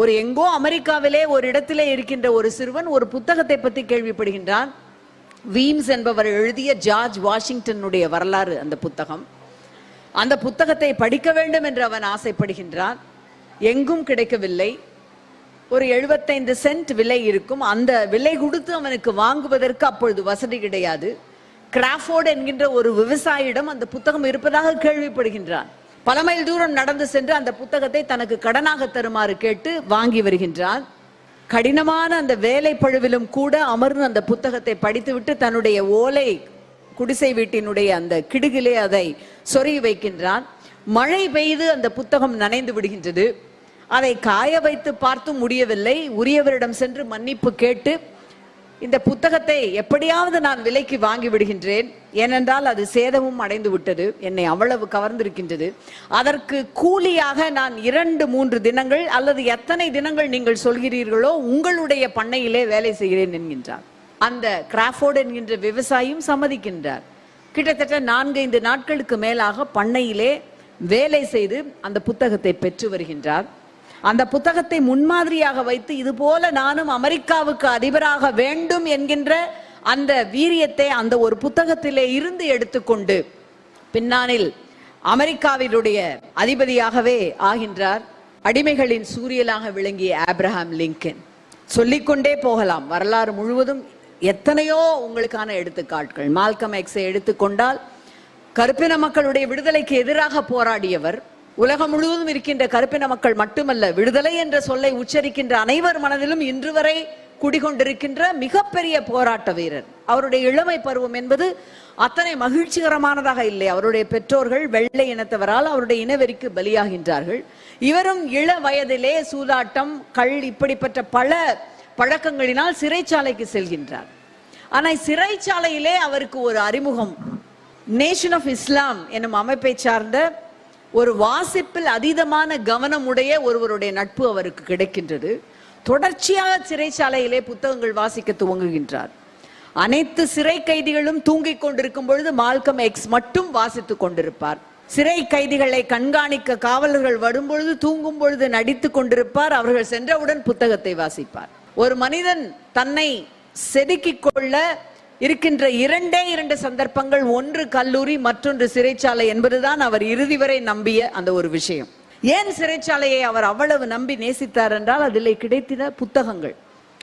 ஒரு எங்கோ அமெரிக்காவிலே ஒரு இடத்திலே இருக்கின்ற ஒரு சிறுவன் ஒரு புத்தகத்தை பற்றி கேள்விப்படுகின்றான். வீம்ஸ் என்பவர் எழுதிய ஜார்ஜ் வாஷிங்டனுடைய வரலாறு அந்த புத்தகம். அந்த புத்தகத்தை படிக்க வேண்டும் என்று அவன் ஆசைப்படுகின்றான். எங்கும் கிடைக்கவில்லை. ஒரு எழுபத்தைந்து சென்ட் விலை இருக்கும். அந்த விலை கொடுத்து அவனுக்கு வாங்குவதற்கு அப்பொழுது வசதி கிடையாது. கிராஃபோர்ட் என்கின்ற ஒரு விவசாயியிடம் அந்த புத்தகம் இருப்பதாக கேள்விப்படுகின்றான். பல மைல் தூரம் நடந்து சென்று அந்த புத்தகத்தை தனக்கு கடனாக தருமாறு கேட்டு வாங்கி வருகின்றான். கடினமான அந்த வேலை பழுவிலும் கூட அமர்ந்து அந்த புத்தகத்தை படித்துவிட்டு தன்னுடைய ஓலை குடிசை வீட்டினுடைய அந்த கிடுகிலே அதை சொருகி வைக்கின்றான். மழை பெய்து அந்த புத்தகம் நனைந்து விடுகின்றது. அதை காய வைத்து பார்த்தும் முடியவில்லை. உரியவரிடம் சென்று மன்னிப்பு கேட்டு இந்த புத்தகத்தை எப்படியாவது நான் விலைக்கு வாங்கி விடுகின்றேன். ஏனென்றால் அது சேதமும் அடைந்து விட்டது. என்னை அவ்வளவு கவர்ந்திருக்கின்றது. அதற்கு கூலியாக நான் இரண்டு மூன்று தினங்கள் அல்லது எத்தனை தினங்கள் நீங்கள் சொல்கிறீர்களோ உங்களுடைய பண்ணையிலே வேலை செய்கிறேன் என்கின்றார். அந்த கிராஃபோர்டு என்கின்ற விவசாயியும் சம்மதிக்கின்றார். கிட்டத்தட்ட நான்கைந்து நாட்களுக்கு மேலாக பண்ணையிலே வேலை செய்து அந்த புத்தகத்தை பெற்று வருகின்றார். அந்த புத்தகத்தை முன்மாதிரியாக வைத்து இது போல நானும் அமெரிக்காவுக்கு அதிபராக வேண்டும் என்கின்ற அந்த வீரியத்தை அந்த ஒரு புத்தகத்திலே இருந்து எடுத்துக்கொண்டு பின்னானில் அமெரிக்காவினுடைய அதிபதியாகவே ஆகின்றார். அடிமைகளின் சூரியலாக விளங்கிய ஆப்ரஹாம் லிங்கன். சொல்லிக்கொண்டே போகலாம். வரலாறு முழுவதும் எத்தனையோ உங்களுக்கான எடுத்துக்காட்டுகள். மால்கம் எக்ஸை எடுத்துக்கொண்டால் கருப்பின மக்களுடைய விடுதலைக்கு எதிராக போராடியவர் உலகம் முழுவதும் இருக்கின்ற கருப்பின மக்கள் மட்டுமல்ல விடுதலை என்ற சொல்லை உச்சரிக்கின்ற அனைவர் மனதிலும் இன்று வரை குடிகொண்டிருக்கின்ற மிகப்பெரிய போராட்ட வீரர். அவருடைய இளமை பருவம் என்பது அத்தனை மகிழ்ச்சிகரமானதாக இல்லை. அவருடைய பெற்றோர்கள் வெள்ளை இனத்தவரால் அவருடைய இனவெறிக்கு பலியாகின்றார்கள். இவரும் இள வயதிலே சூதாட்டம் கள் இப்படிப்பட்ட பல பழக்கங்களினால் சிறைச்சாலைக்கு செல்கின்றார். ஆனால் சிறைச்சாலையிலே அவருக்கு ஒரு அறிமுகம். நேஷன் ஆஃப் இஸ்லாம் என்னும் அமைப்பை சார்ந்த ஒரு வாசிப்பில் அதீதமான கவனம் உடைய ஒருவருடைய நட்பு அவருக்கு கிடைக்கின்றது. தொடர்ச்சியாக சிறைச்சாலையிலே புத்தகங்கள் வாசிக்க துவங்குகின்றார். அனைத்து சிறை கைதிகளும் தூங்கிக் கொண்டிருக்கும் பொழுது மால்கம் எக்ஸ் மட்டும் வாசித்துக் கொண்டிருப்பார். சிறை கைதிகளை கண்காணிக்க காவலர்கள் வரும்பொழுது தூங்கும் பொழுது நடித்துக் கொண்டிருப்பார். அவர்கள் சென்றவுடன் புத்தகத்தை வாசிப்பார். ஒரு மனிதன் தன்னை செதுக்கிக் கொள்ள இருக்கின்ற இரண்டே இரண்டு சந்தர்ப்பங்கள் ஒன்று கல்லூரி மற்றொன்று சிறைச்சாலை என்பதுதான் அவர் இறுதி வரை நம்பிய அந்த ஒரு விஷயம். ஏன் சிறைச்சாலையை அவர் அவ்வளவு நம்பி நேசித்தார் என்றால் அதில் கிடைத்த புத்தகங்கள்.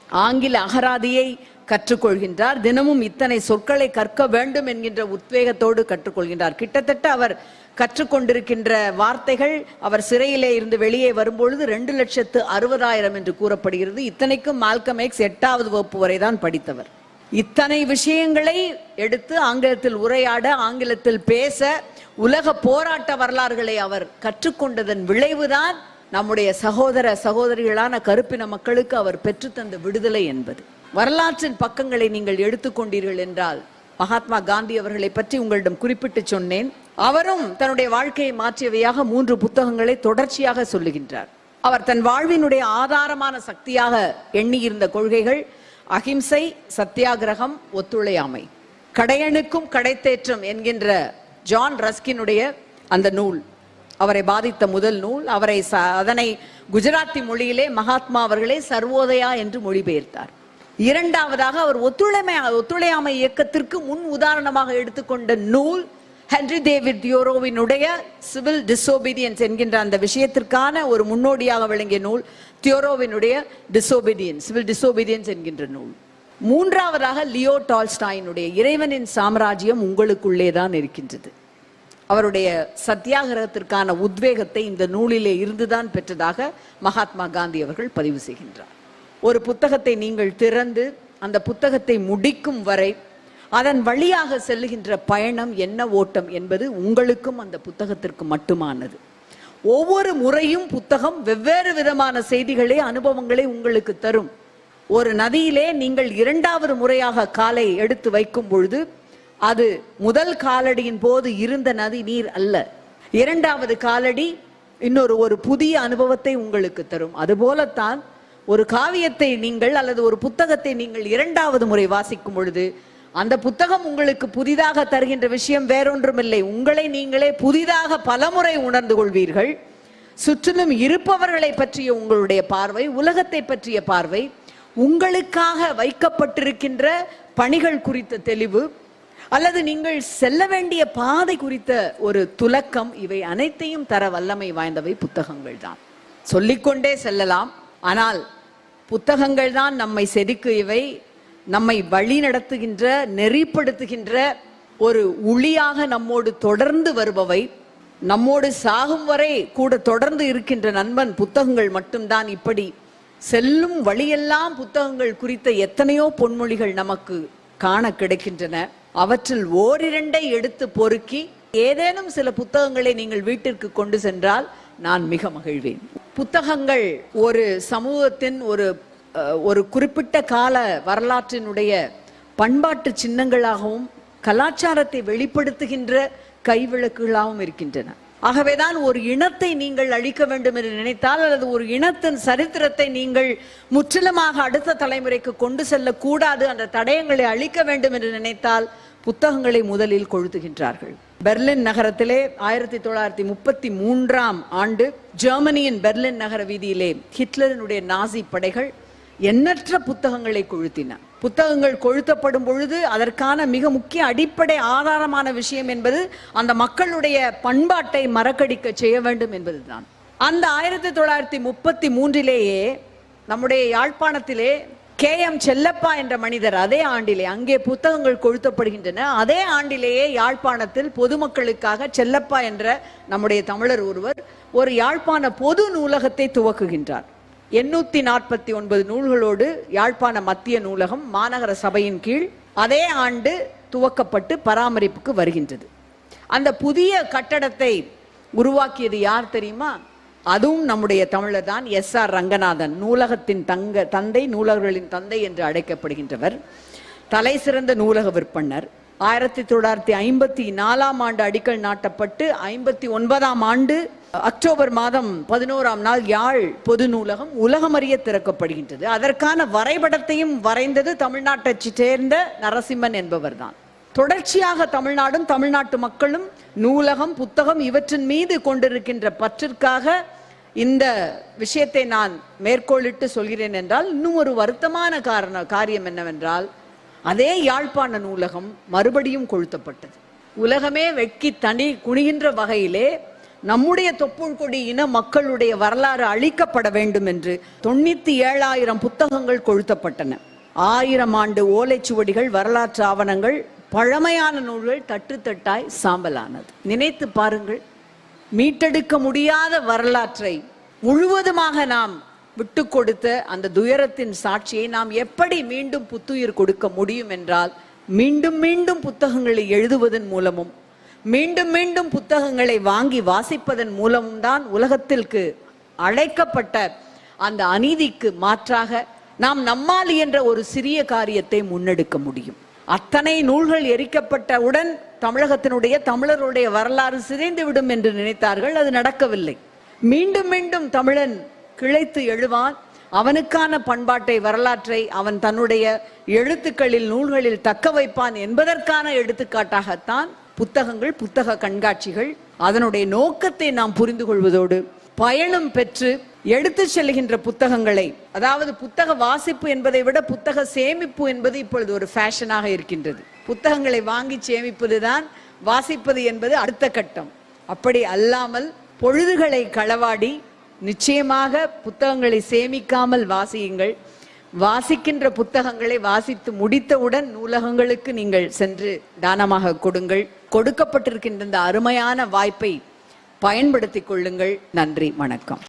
ஆங்கில அகராதியை கற்றுக்கொள்கின்றார். தினமும் இத்தனை சொற்களை கற்க வேண்டும் என்கின்ற உத்வேகத்தோடு கற்றுக்கொள்கின்றார். கிட்டத்தட்ட அவர் கற்றுக்கொண்டிருக்கின்ற வார்த்தைகள் அவர் சிறையிலே இருந்து வெளியே வரும்பொழுது ரெண்டு லட்சத்து அறுபதாயிரம் என்று கூறப்படுகிறது. இத்தனைக்கும் மால்கம் எக்ஸ் எட்டாவது வகுப்பு வரை தான் படித்தவர். இத்தனை விஷயங்களை எடுத்து ஆங்கிலத்தில் உரையாட ஆங்கிலத்தில் பேச உலக போராட்ட வரலாறுகளை அவர் கற்றுக்கொண்டதன் விளைவுதான் நம்முடைய சகோதர சகோதரிகளான கருப்பின மக்களுக்கு அவர் பெற்றுத்தந்த விடுதலை என்பது. வரலாற்றின் பக்கங்களை நீங்கள் எடுத்துக்கொண்டீர்கள் என்றால் மகாத்மா காந்தி அவர்களை பற்றி உங்களிடம் குறிப்பிட்டு சொன்னேன். அவரும் தன்னுடைய வாழ்க்கையை மாற்றியவையாக மூன்று புத்தகங்களை தொடர்ச்சியாக சொல்லுகின்றார். அவர் தன் வாழ்வினுடைய ஆதாரமான சக்தியாக எண்ணியிருந்த கொள்கைகள் அகிம்சை சத்தியாகிரகம் ஒத்துழையாமை. கடையனுக்கும் கடைத்தேற்றம் என்கின்ற ஜான் ரஸ்கினுடைய அந்த நூல். அவரை பாதித்த முதல் நூல் அவரை அதனை குஜராத்தி மொழியிலே மகாத்மா அவர்களே சர்வோதயா என்று மொழிபெயர்த்தார். இரண்டாவதாக அவர் ஒத்துழைமை ஒத்துழையாமை இயக்கத்திற்கு முன் உதாரணமாக எடுத்துக்கொண்ட நூல் ஹென்ரி டேவிட் தியோரோவினுடைய சிவில் டிசோபீடியன்ஸ் என்கின்ற அந்த விஷயத்திற்கான ஒரு முன்னோடியாக விளங்கிய நூல் தியோரோவினுடைய டிசோபீடியன்ஸ் சிவில் டிசோபீடியன்ஸ் என்கின்ற நூல். மூன்றாவதாக லியோ டால்ஸ்டாயினுடைய இறைவனின் சாம்ராஜ்யம் உங்களுக்குள்ளே தான் இருக்கின்றது. அவருடைய சத்தியாகிரகத்திற்கான உத்வேகத்தை இந்த நூலிலே இருந்துதான் பெற்றதாக மகாத்மா காந்தி அவர்கள் பதிவு செய்கின்றார். ஒரு புத்தகத்தை நீங்கள் திறந்து அந்த புத்தகத்தை முடிக்கும் வரை அதன் வழியாக செல்லுகின்ற பயணம் என்ன ஓட்டம் என்பது உங்களுக்கும் அந்த புத்தகத்திற்கு மட்டுமானது. ஒவ்வொரு முறையும் புத்தகம் வெவ்வேறு விதமான செய்திகளை அனுபவங்களை உங்களுக்கு தரும். ஒரு நதியிலே நீங்கள் இரண்டாவது முறையாக காலை எடுத்து வைக்கும் பொழுது அது முதல் காலடியின் போது இருந்த நதி நீர் அல்ல. இரண்டாவது காலடி இன்னொரு ஒரு புதிய அனுபவத்தை உங்களுக்கு தரும். அதுபோலத்தான் ஒரு காவியத்தை நீங்கள் அல்லது ஒரு புத்தகத்தை நீங்கள் இரண்டாவது முறை வாசிக்கும் பொழுது அந்த புத்தகம் உங்களுக்கு புதிதாக தருகின்ற விஷயம் வேறொன்றுமில்லை. உங்களை நீங்களே புதிதாக பலமுறை உணர்ந்து கொள்வீர்கள். சுற்றிலும் இருப்பவர்களை பற்றிய உங்களுடைய பார்வை உலகத்தை பற்றிய பார்வை உங்களுக்காக வைக்கப்பட்டிருக்கின்ற பணிகள் குறித்த தெளிவு அல்லது நீங்கள் செல்ல வேண்டிய பாதை குறித்த ஒரு துலக்கம் இவை அனைத்தையும் தர வல்லமை வாய்ந்தவை புத்தகங்கள் தான். சொல்லிக்கொண்டே செல்லலாம். ஆனால் புத்தகங்கள் தான் நம்மை செதுக்கு. இவை நம்மை வழி நடத்துகின்ற நெறிப்படுத்துகின்ற ஒரு உளியாக நம்மோடு தொடர்ந்து வருபவை நம்மோடு சாகும் வரை கூட தொடர்ந்து இருக்கின்ற நண்பன் புத்தகங்கள் மட்டும்தான். இப்படி செல்லும் வழியெல்லாம் புத்தகங்கள் குறித்த எத்தனையோ பொன்மொழிகள் நமக்கு காண கிடைக்கின்றன. அவற்றில் ஓரிரண்டை எடுத்து பொறுக்கி ஏதேனும் சில புத்தகங்களை நீங்கள் வீட்டிற்கு கொண்டு சென்றால் நான் மிக மகிழ்வேன். புத்தகங்கள் ஒரு சமூகத்தின் ஒரு ஒரு குறிப்பிட்ட கால வரலாற்றினுடைய பண்பாட்டு சின்னங்களாகவும் கலாச்சாரத்தை வெளிப்படுத்துகின்ற கைவிளக்குகளாகவும் இருக்கின்றன. ஆகவேதான் ஒரு இனத்தை நீங்கள் அழிக்க வேண்டும் என்று நினைத்தால் அல்லது ஒரு இனத்தின் சரித்திரத்தை நீங்கள் முற்றிலுமாக அடுத்த தலைமுறைக்கு கொண்டு செல்லக்கூடாது அந்த தடயங்களை அழிக்க வேண்டும் என்று நினைத்தால் புத்தகங்களை முதலில் கொளுத்துகின்றார்கள் பெர்லின் நகரத்திலே ஆயிரத்தி தொள்ளாயிரத்தி முப்பத்தி மூன்றாம் ஆண்டு ஜெர்மனியின் பெர்லின் நகர வீதியிலே ஹிட்லரினுடைய நாசி படைகள் எண்ணற்ற புத்தகங்களை கொழுத்தின. புத்தகங்கள் கொழுத்தப்படும் பொழுது அதற்கான மிக முக்கிய அடிப்படை ஆதாரமான விஷயம் என்பது அந்த மக்களுடைய பண்பாட்டை மறக்கடிக்க செய்ய வேண்டும் என்பதுதான். அந்த ஆயிரத்தி தொள்ளாயிரத்தி முப்பத்தி மூன்றிலேயே நம்முடைய யாழ்ப்பாணத்திலே கே எம் செல்லப்பா என்ற மனிதர் அதே ஆண்டிலே அங்கே புத்தகங்கள் கொழுத்தப்படுகின்றன. அதே ஆண்டிலேயே யாழ்ப்பாணத்தில் பொதுமக்களுக்காக செல்லப்பா என்ற நம்முடைய தமிழர் ஒருவர் ஒரு யாழ்ப்பாண பொது நூலகத்தை துவக்குகின்றார். எண்ணூத்தி நாற்பத்தி ஒன்பது நூல்களோடு யாழ்ப்பாண மத்திய நூலகம் மாநகர சபையின் கீழ் அதே ஆண்டு துவக்கப்பட்டு பராமரிப்புக்கு வருகின்றது. அந்த புதிய கட்டடத்தை உருவாக்கியது யார் தெரியுமா? அதுவும் நம்முடைய தமிழர் தான் எஸ் ஆர் ரங்கநாதன் நூலகத்தின் தங்க தந்தை நூலகர்களின் தந்தை என்று அழைக்கப்படுகின்றவர். தலை சிறந்த நூலக விற்பனர். ஆயிரத்தி தொள்ளாயிரத்தி ஐம்பத்தி நாலாம் ஆண்டு அடிக்கல் நாட்டப்பட்டு ஐம்பத்தி ஒன்பதாம் ஆண்டு அக்டோபர் மாதம் பதினோராம் நாள் யாழ் பொது நூலகம் உலகமறிய திறக்கப்படுகின்றது. அதற்கான வரைபடத்தையும் வரைந்தது தமிழ்நாட்டைச் சேர்ந்த நரசிம்மன் என்பவர்தான். தொடர்ச்சியாக தமிழ்நாடும் தமிழ்நாட்டு மக்களும் நூலகம் புத்தகம் இவற்றின் மீது கொண்டிருக்கின்ற பற்றிற்காக இந்த விஷயத்தை நான் மேற்கோளிட்டு சொல்கிறேன் என்றால் இன்னும் ஒரு வருத்தமான காரண காரியம் என்னவென்றால் அதே யாழ்ப்பாண நூலகம் மறுபடியும் கொளுத்தப்பட்டது. உலகமே வெட்கி தனி குனிகின்ற வகையிலே நம்முடைய தொப்புள் கொடி இன மக்களுடைய வரலாறு அழிக்கப்பட வேண்டும் என்று தொண்ணூத்தி ஏழாயிரம் புத்தகங்கள் கொளுத்தப்பட்டன. ஆயிரம் ஆண்டு ஓலைச்சுவடிகள் வரலாற்று ஆவணங்கள் பழமையான நூல்கள் தட்டுத்தட்டாய் சாம்பலானது. நினைத்து பாருங்கள் மீட்டெடுக்க முடியாத வரலாற்றை முழுவதுமாக நாம் விட்டு கொடுத்த அந்த துயரத்தின் சாட்சியை நாம் எப்படி மீண்டும் புத்துயிர் கொடுக்க முடியும் என்றால் மீண்டும் மீண்டும் புத்தகங்களை எழுதுவதன் மூலமும் மீண்டும் மீண்டும் புத்தகங்களை வாங்கி வாசிப்பதன் மூலமும் தான் உலகத்திற்கு அழைக்கப்பட்ட அந்த அநீதிக்கு மாற்றாக நாம் நம்மால் என்ற ஒரு சிறிய காரியத்தை முன்னெடுக்க முடியும். அத்தனை நூல்கள் எரிக்கப்பட்டவுடன் தமிழகத்தினுடைய தமிழருடைய வரலாறு சிதைந்து விடும் என்று நினைத்தார்கள் அது நடக்கவில்லை. மீண்டும் மீண்டும் தமிழன் கிளைத்து எழுவான். அவனுக்கான பண்பாட்டை வரலாற்றை அவன் தன்னுடைய எழுத்துக்களில் நூல்களில் தக்க வைப்பான் என்பதற்கான எடுத்துக்காட்டாகத்தான் புத்தகங்கள் புத்தக கண்காட்சிகள் அதனுடைய நோக்கத்தை நாம் புரிந்து கொள்வதோடு பயணம் பெற்று எடுத்து செல்கின்ற புத்தகங்களை அதாவது புத்தக வாசிப்பு என்பதை விட புத்தக சேமிப்பு என்பது இப்பொழுது ஒரு ஃபேஷனாக இருக்கின்றது. புத்தகங்களை வாங்கி சேமிப்பதுதான் வாசிப்பது என்பது அடுத்த கட்டம். அப்படி அல்லாமல் பொழுதுகளை களவாடி நிச்சயமாக புத்தகங்களை சேமிக்காமல் வாசியுங்கள். வாசிக்கின்ற புத்தகங்களை வாசித்து முடித்தவுடன் நூலகங்களுக்கு நீங்கள் சென்று தானமாக கொடுங்கள். கொடுக்கப்பட்டிருக்கின்ற இந்த அருமையான வாய்ப்பை பயன்படுத்திக் கொள்ளுங்கள். நன்றி வணக்கம்.